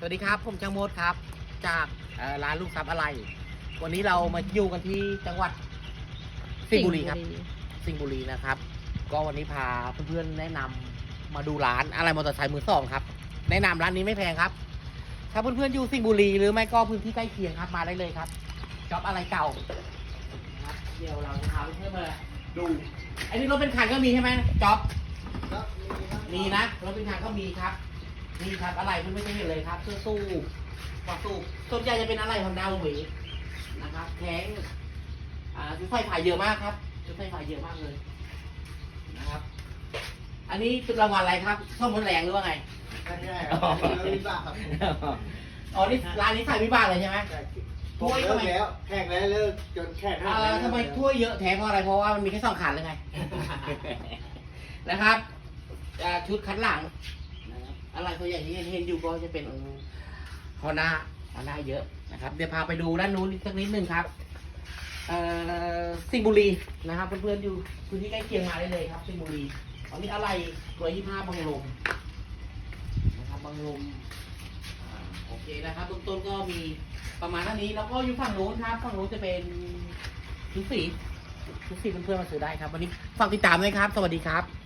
สวัสดีครับ ผมช่างโมดครับ จากเอ่อร้านลูกทรัพย์อะไร วันนี้เรามาอยู่กันที่จังหวัดสิงห์บุรีครับ สิงห์บุรีนะครับ ก็วันนี้พาเพื่อนๆแนะนำมาดูร้านอะไรมอเตอร์ไซค์มือสองครับ แนะนำร้านนี้ไม่แพงครับ ถ้าเพื่อนๆอยู่สิงห์บุรีหรือไม่ก็พื้นที่ใกล้เคียงครับมาได้เลยครับจ็อบอะไรเก่านะครับเดี๋ยวเราจะพาเพื่อนๆมาดูไอ้นี่รถเป็นคันก็มีใช่ไหมจ็อบครับมีครับมีนะรถเป็นคันก็มีครับ มีครับอะไรเพื่อนไม่เคยเห็นเลยครับเสื้อสู้กว่าสู้ส่วนใหญ่จะเป็นอะไรฮอนด้าเวนะครับแข้งอ่าชุดไฟผ่ายเยอะมากครับชุดไฟผ่ายเยอะมากเลยนะครับ อันนี้จุดรางวัลอะไรครับส้มมดแรงหรือว่าไงใช่ใช่ครับแล้ววิบากครับอ๋อนี่ร้านนี้ขายวิบากเลยใช่ไหม ผมเลิกแล้วแข่งแล้วเลิกจนแข่งเอ่อทำไมถ้วยเยอะแท้เพราะอะไรเพราะว่ามันมีแค่สองขันเลยไง นะครับอ่าชุดคันหลังนะครับ อะไรตัวใหญ่ที่เห็นอยู่ก็จะเป็นฮอน่าฮอน่าเยอะนะครับ เดี๋ยวพาไปดูด้านนู้นสักนิดนึงครับสิงบุรีนะครับเพื่อนๆอยู่พื้นที่ใกล้เคียงมาได้เลยครับสิงบุรีตอนนี้อะไรตัวยี่ห้าบังลมนะครับบังลมอโอเคนะครับต้นๆก็มีประมาณเท่านี้แล้วก็อยู่ฝั่งโน้นครับฝั่งโน้นจะเป็นชุดสีชุดสีเพื่อนๆมาซื้อได้ครับ วันนี้ฝากติดตามด้วยครับ สวัสดีครับ